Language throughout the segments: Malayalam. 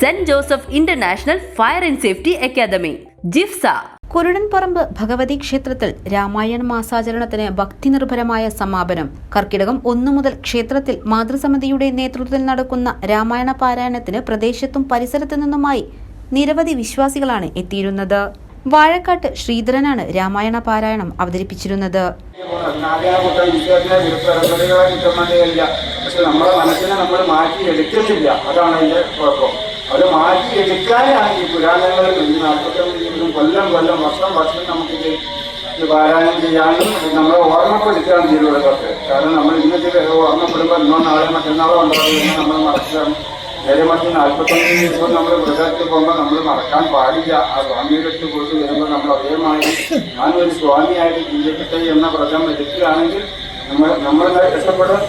Saint Joseph International fire and safety academy JIFSA. Kurudanparamba Bhagavathi ക്ഷേത്രത്തിൽ രാമായണ മാസാചരണത്തിന് ഭക്തിനിർഭരമായ സമാപനം. കർക്കിടകം ഒന്നു മുതൽ ക്ഷേത്രത്തിൽ മാതൃസമിതിയുടെ നേതൃത്വത്തിൽ നടക്കുന്ന രാമായണ പാരായണത്തിന് പ്രദേശത്തും പരിസരത്തു നിന്നുമായി നിരവധി വിശ്വാസികളാണ് എത്തിയിരുന്നത്. വാഴക്കാട്ട് ശ്രീധരനാണ് രാമായണ പാരായണം അവതരിപ്പിച്ചിരുന്നത്. പക്ഷെ നമ്മളെ മനസ്സിനെ നമ്മൾ മാറ്റി എടുക്കുന്നില്ല അതാണ് അതിന്റെ കുഴപ്പം. അത് മാറ്റി എടുക്കാനാണ് ഈ പുരാണങ്ങളിൽ ഈ നാൽപ്പത്തൊന്ന് കൊല്ലം കൊല്ലം വർഷം വർഷം നമുക്കിത് ഇത് പാരായണം ചെയ്യാനും നമ്മളെ ഓർമ്മപ്പെടുത്താൻ തീരുവതൊക്കെ കാരണം നമ്മൾ ഇന്നത്തെ ഓർമ്മപ്പെടുമ്പോൾ ഇന്നോ നാളെ മറ്റന്നാളോ ഉണ്ടാവുമെന്ന് നമ്മൾ മറക്കാം നേരെ മറിച്ച് നാൽപ്പത്തൊന്ന് ദിവസം നമ്മൾ വ്രതത്തിൽ പോകുമ്പോൾ നമ്മൾ മറക്കാൻ പാടില്ല. ആ സ്വാമിയുടെ അടുത്ത് പോയിട്ട് വരുമ്പോൾ നമ്മൾ അതേമാതിരി ഞാനൊരു സ്വാമിയായിട്ട് ജീവിക്കട്ടെ എന്ന വ്രതം എടുക്കുകയാണെങ്കിൽ നമ്മൾ നമ്മൾ രക്ഷപ്പെടും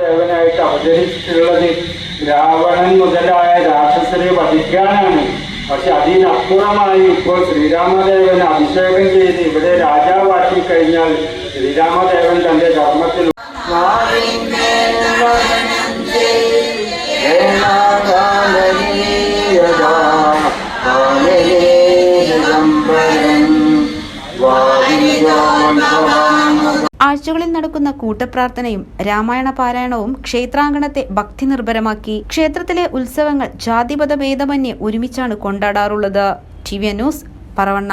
ദേവനായിട്ട് അവതരിച്ചിട്ടുള്ളത് രാവണൻ മുതലായ രാക്ഷസരെ വധിക്കാനാണ്. പക്ഷെ അതിനപ്പുറമായി ഇപ്പോൾ ശ്രീരാമദേവനെ അഭിഷേകം ചെയ്ത് ഇവിടെ രാജാവാക്കി കഴിഞ്ഞാൽ ശ്രീരാമദേവൻ തന്റെ ധർമ്മത്തിൽ ആഴ്ചകളിൽ നടക്കുന്ന കൂട്ടപ്രാർത്ഥനയും രാമായണ പാരായണവും ക്ഷേത്രാങ്കണത്തെ ഭക്തി നിർഭരമാക്കി ക്ഷേത്രത്തിലെ ഉത്സവങ്ങൾ ജാതിപത ഭേദമന്യേ ഒരുമിച്ചാണ് കൊണ്ടാടാറുള്ളത്. T V news Paravanna.